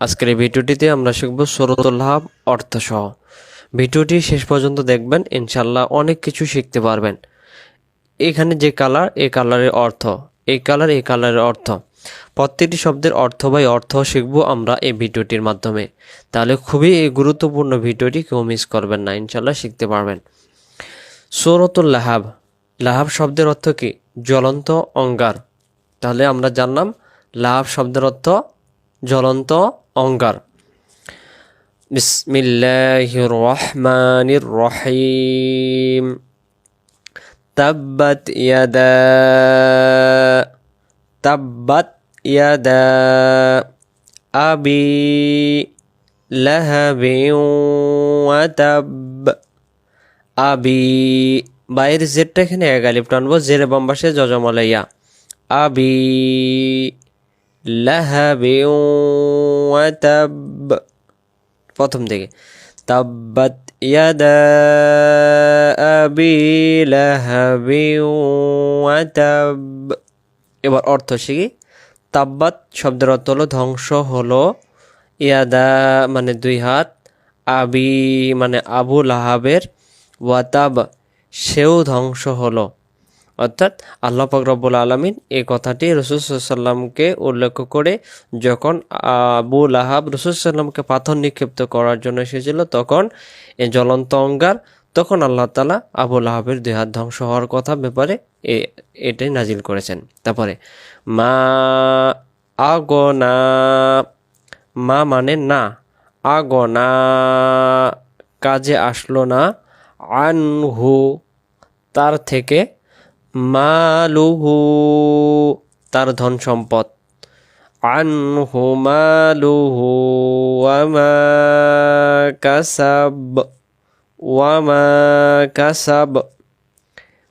আজকের এই ভিডিওটিতে আমরা শিখব লাভ অর্থসহ। ভিডিওটি শেষ পর্যন্ত দেখবেন ইনশাল্লাহ অনেক কিছু শিখতে পারবেন। এখানে যে কালার, এ কালারের অর্থ। এই কালার এই কালারের অর্থ। প্রত্যেকটি শব্দের অর্থ বা অর্থ শিখব আমরা এই ভিডিওটির মাধ্যমে। তাহলে খুবই এই গুরুত্বপূর্ণ ভিডিওটি কেউ মিস করবেন না ইনশাল্লাহ শিখতে পারবেন। সৌরতুল লাহাব। লাহাব শব্দের অর্থ কি? জ্বলন্ত অঙ্গার। তাহলে আমরা জানলাম, লাহাব শব্দের অর্থ জ্বলন্ত অঙ্গার বিসমিল্লাহির রহমানির রহিম তাব্বাত ইয়াদা। তাব্বাত ইয়াদা। আবি লাহাবিন ওয়া তাব। আবি। বাইরের জেরটা এখানে আলিফ টানবো জেরে বাম্বাসে জজমলাইয়া আবি লাহাবি ওয়াতাব প্রথম থেকে। তাব্বাত ইয়াদা আবি লাহাবি ওয়াতাব। এবার অর্থ শিখি তাব্বাত শব্দের অর্থ হলো ধ্বংস হলো। ইয়াদা মানে দুই হাত, আবি মানে আবু লাহাবের, ওয়াতাব সেও ধ্বংস হলো। অর্থাৎ আল্লাহ রব্বুল আলমিন এই কথাটি রসুলসাল্লামকে উল্লেখ করে যখন আবু লাহাব রসুলসাল্লামকে পাথর নিক্ষিপ্ত করার জন্য এসেছিল, তখন এ জ্বলন্ত অঙ্গার, তখন আল্লাহ তালা আবু লাহাবের দুই হাত ধ্বংস হওয়ার কথা ব্যাপারে এ এটাই নাজিল করেছেন। তারপরে, মা আগনা, মা মানে না, আগনা, কাজে আসলো না, আনহু, তার থেকে মালুহু, তার ধন সম্পদ। আনহু মালুহু, ওয়ামা কাসাব ওয়ামা কাসাব।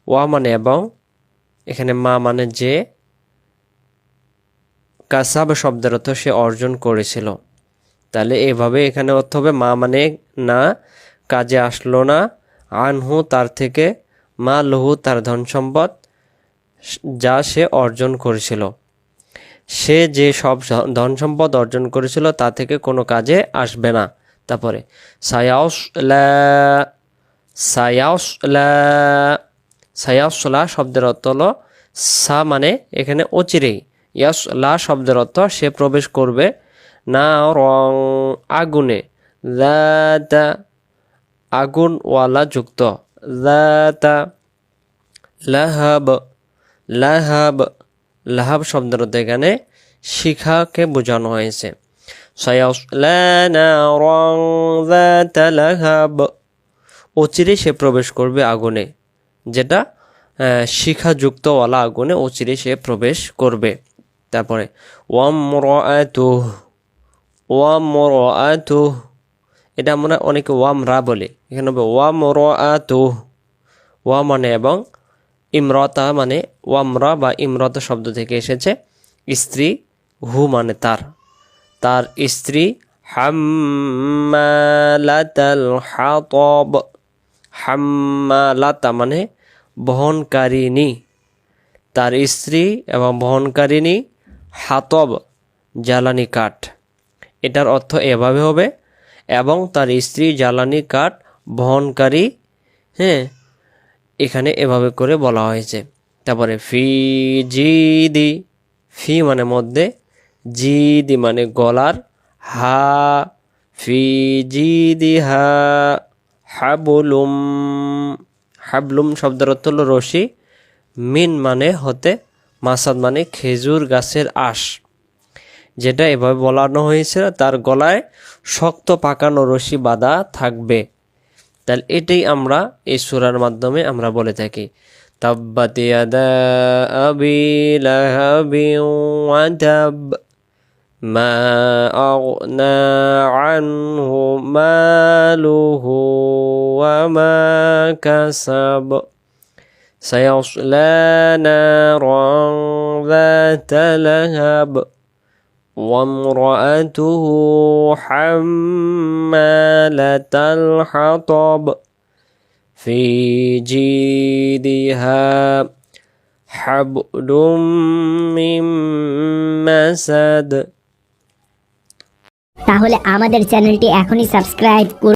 ওয়া মানে এবং, এখানে মা মানে যে কাসাব শব্দের অর্থ সে অর্জন করেছিল। তাহলে এভাবে এখানে অর্থ হবে মা মানে না, কাজে আসলো না। আনহু তার থেকে মা লহু তার ধন সম্পদ যা সে অর্জন করেছিল। সে যে সব ধন সম্পদ অর্জন করেছিল তা থেকে কোনো কাজে আসবে না। তারপরে সায়াউসলা সায়াউসলা শব্দের অর্থ হলো সা মানে এখানে অচিরেই। ইয়াস লা শব্দের অর্থ সে প্রবেশ করবে না রং আগুনে। আগুনওয়ালা যুক্ত। জাতা লাহাব লাহাব লাহাব শব্দের এখানে শিখাকে বোঝানো হয়েছে। অচিরে সে প্রবেশ করবে আগুনে, যেটা শিখাযুক্তওয়ালা আগুনে অচিরে সে প্রবেশ করবে। তারপরে ওয়াম ওয়াম এটা আমরা অনেকে ওয়াম রা বলি। এখানে হবে ওয়াম আতু ওয়া মানে এবং ইমরতা মানে ওয়ামরা বা ইমরত শব্দ থেকে এসেছে। স্ত্রী, হু মানে তার। তার স্ত্রী, হাম্মালাতাল হাতব। হাম্মালাতা মানে বহনকারিনী তার স্ত্রী এবং বহনকারিনী হাতব, জ্বালানি কাঠ। এটার অর্থ এভাবে হবে এবং তার স্ত্রী জ্বালানি কাঠ বহনকারী হ্যাঁ এখানে এভাবে করে বলা হয়েছে। তারপরে ফি, জি, দি, ফি মানে মধ্যে, জি, দি মানে গলার, হা, ফি, জি, দি, হা, হাবুলুম, হাবলুম শব্দের অর্থ হলো রশি, মিন মানে হতে মাসাদ মানে খেজুর গাছের আশ। যেটা এভাবে বলানো হয়েছে তার গলায় শক্ত পাকানো রশি বাঁধা থাকবে তাহলে এটাই আমরা এই সুরার মাধ্যমে আমরা বলে থাকি তাব্বাত ইয়াদা আবি লাহাবি ওয়াতাব মা আগনা আনহু মালুহু ওয়া মা কাসাব سيصلى نارا ذات لهب وامرأته حمالة الحطب في جيدها حبل من مسد তাহলে আমাদের চ্যানেলটি এখনই সাবস্ক্রাইব করুন